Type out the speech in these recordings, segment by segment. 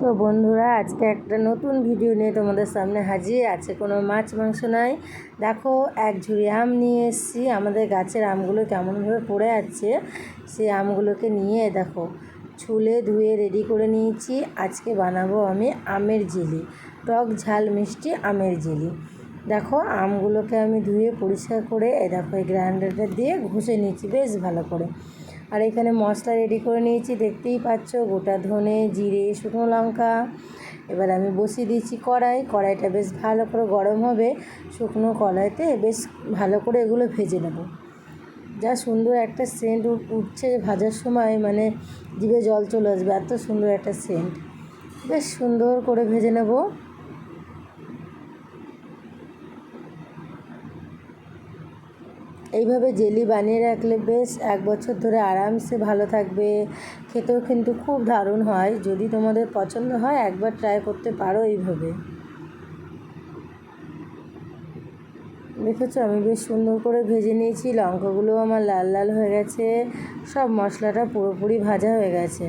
তো বন্ধুরা, আজকে একটা নতুন ভিডিও নিয়ে তোমাদের সামনে হাজির। আছে কোনো মাছ, মাংস নাই। দেখো, এক ঝুড়ি আম নিয়ে এসেছি। আমাদের গাছের আমগুলো কেমনভাবে পড়ে আছে, সেই আমগুলোকে নিয়ে দেখো, ছুলে ধুয়ে রেডি করে নিয়েছি। আজকে বানাবো আমি আমের জেলি, টক ঝাল মিষ্টি আমের জেলি। দেখো, আমগুলোকে আমি ধুয়ে পরিষ্কার করে এ দেখো, এই গ্রাইন্ডারটা দিয়ে ঘষে নিয়েছি, বেশ ভালো করে। আর এখানে মশলা রেডি করে নিয়েছি, দেখতেই পাচ্ছ, গোটা ধনে, জিরে, শুকনো লঙ্কা। এবার আমি বসিয়ে দিয়েছি কড়াই, কড়াইটা বেশ ভালো করে গরম হবে। শুকনো কড়াইতে বেশ ভালো করে এগুলো ভেজে নেব। যা সুন্দর একটা সেন্ট উঠছে ভাজার সময় মানে জিভে জল চলে আসবে, এত সুন্দর একটা সেন্ট বেশ সুন্দর করে ভেজে নেব। এইভাবে জেলি বানিয়ে রাখলে বেশ এক বছর ধরে আরামসে ভালো থাকবে। খেতেও কিন্তু খুব দারুণ হয়। যদি তোমাদের পছন্দ হয়, একবার ট্রাই করতে পারো এইভাবে। দেখেছ, আমি বেশ সুন্দর করে ভেজে নিয়েছি। লঙ্কাগুলো আমার লাল লাল হয়ে গেছে। সব মশলাটা পুরোপুরি ভাজা হয়ে গেছে।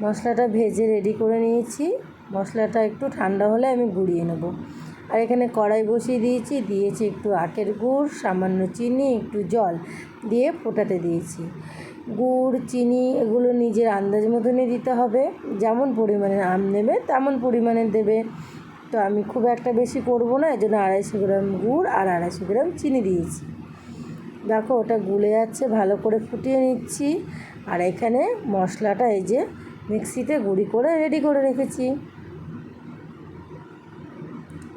মশলাটা ভেজে রেডি করে নিয়েছি। মশলাটা একটু ঠান্ডা হলে আমি গুঁড়িয়ে নেব। আর এখানে কড়াই বসিয়ে দিয়েছি দিয়েছি একটু আখের গুড়, সামান্য চিনি, একটু জল দিয়ে ফোটাতে দিয়েছি। গুড়, চিনি এগুলো নিজের আন্দাজ মতনই দিতে হবে। যেমন পরিমাণে আম নেবে, তেমন পরিমাণে দেবে। তো আমি খুব একটা বেশি করব না এই জন্য আড়াইশো গ্রাম গুড় আর আড়াইশো গ্রাম চিনি দিয়েছি। দেখো ওটা গুলে যাচ্ছে, ভালো করে ফুটিয়ে নিচ্ছি। আর এখানে মশলাটা এই যে মিক্সিতে গুঁড়ি করে রেডি করে রেখেছি।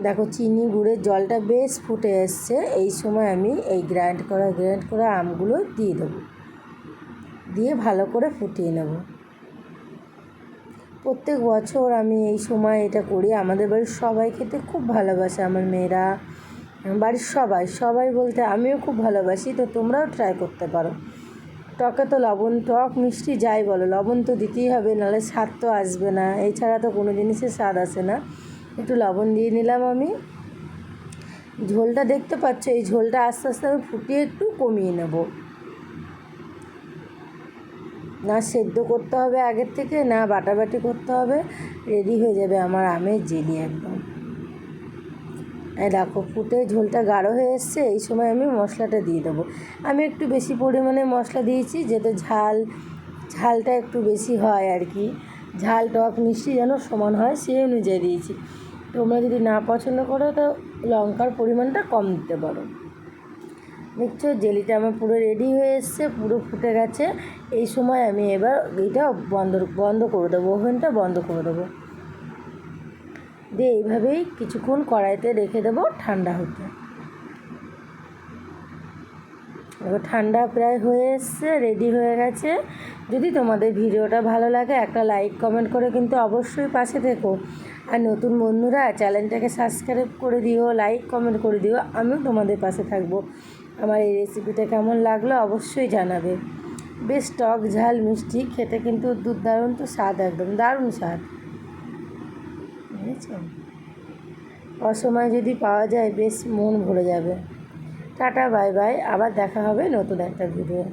দেখো, চিনি গুড়ের জলটা বেশ ফুটে এসছে। এই সময় আমি এই গ্রাইন্ড করা গ্রাইন্ড করা আমগুলো দিয়ে দেবো। দিয়ে ভালো করে ফুটিয়ে নেব। প্রত্যেক বছর আমি এই সময় এটা করি। আমাদের বাড়ির সবাই খেতে খুব ভালোবাসে, আমার মেয়েরা, বাড়ির সবাই। সবাই বলতে আমিও খুব ভালোবাসি, তো তোমরাও ট্রাই করতে পারো। টকে তো লবণ, টক মিষ্টি যাই বলো, লবণ তো দিতেই হবে, নাহলে স্বাদ তো আসবে না। এছাড়া তো কোনো জিনিসের স্বাদ আসে না। একটু লবণ দিয়ে নিলাম আমি। ঝোলটা দেখতে পাচ্ছ, এই ঝোলটা আস্তে আস্তে আমি ফুটিয়ে একটু কমিয়ে নেব। না, সেদ্ধ করতে হবে আগের থেকে, না বাটাবাটি করতে হবে রেডি হয়ে যাবে আমার আমের জেলি একদম। এই দেখো, ফুটে ঝোলটা গাঢ় হয়ে এসছে, এই সময় আমি মশলাটা দিয়ে দেবো। আমি একটু বেশি পরিমাণে মশলা দিয়েছি, যাতে ঝাল, ঝালটা একটু বেশি হয় আর কি। ঝাল, টক, মিষ্টি যেন সমান হয়, সেই অনুযায়ী দিয়েছি। তোমরা যদি না পছন্দ করো, তো লঙ্কার পরিমাণটা কম দিতে পারো। দেখছ, জেলিটা আমার পুরো রেডি হয়ে এসছে, পুরো ফুটে গেছে। এই সময় আমি এবার এইটা বন্ধ বন্ধ করে দেবো, ওভেনটা বন্ধ করে দেবো। দিয়ে এইভাবেই কিছুক্ষণ কড়াইতে রেখে দেবো ঠান্ডা হতে। এবার ঠান্ডা প্রায় হয়ে এসছে রেডি হয়ে গেছে। যদি তোমাদের ভিডিওটা ভালো লাগে, একটা লাইক কমেন্ট করে কিন্তু অবশ্যই পাশে থেকো। আর নতুন বন্ধুরা চ্যানেলটাকে সাবস্ক্রাইব করে দিও লাইক কমেন্ট করে দিও, আমিও তোমাদের পাশে থাকব। আমার এই রেসিপিটা কেমন লাগল অবশ্যই জানাবে। বেশ টক ঝাল, মিষ্টি, খেতে কিন্তু দুর্দান্ত স্বাদ একদম, দারুণ স্বাদ। বুঝেছেন অসময় যদি পাওয়া যায়, বেশ মন ভরে যাবে। Tata bye bye. আবার দেখা হবে নতুন একটা ভিডিও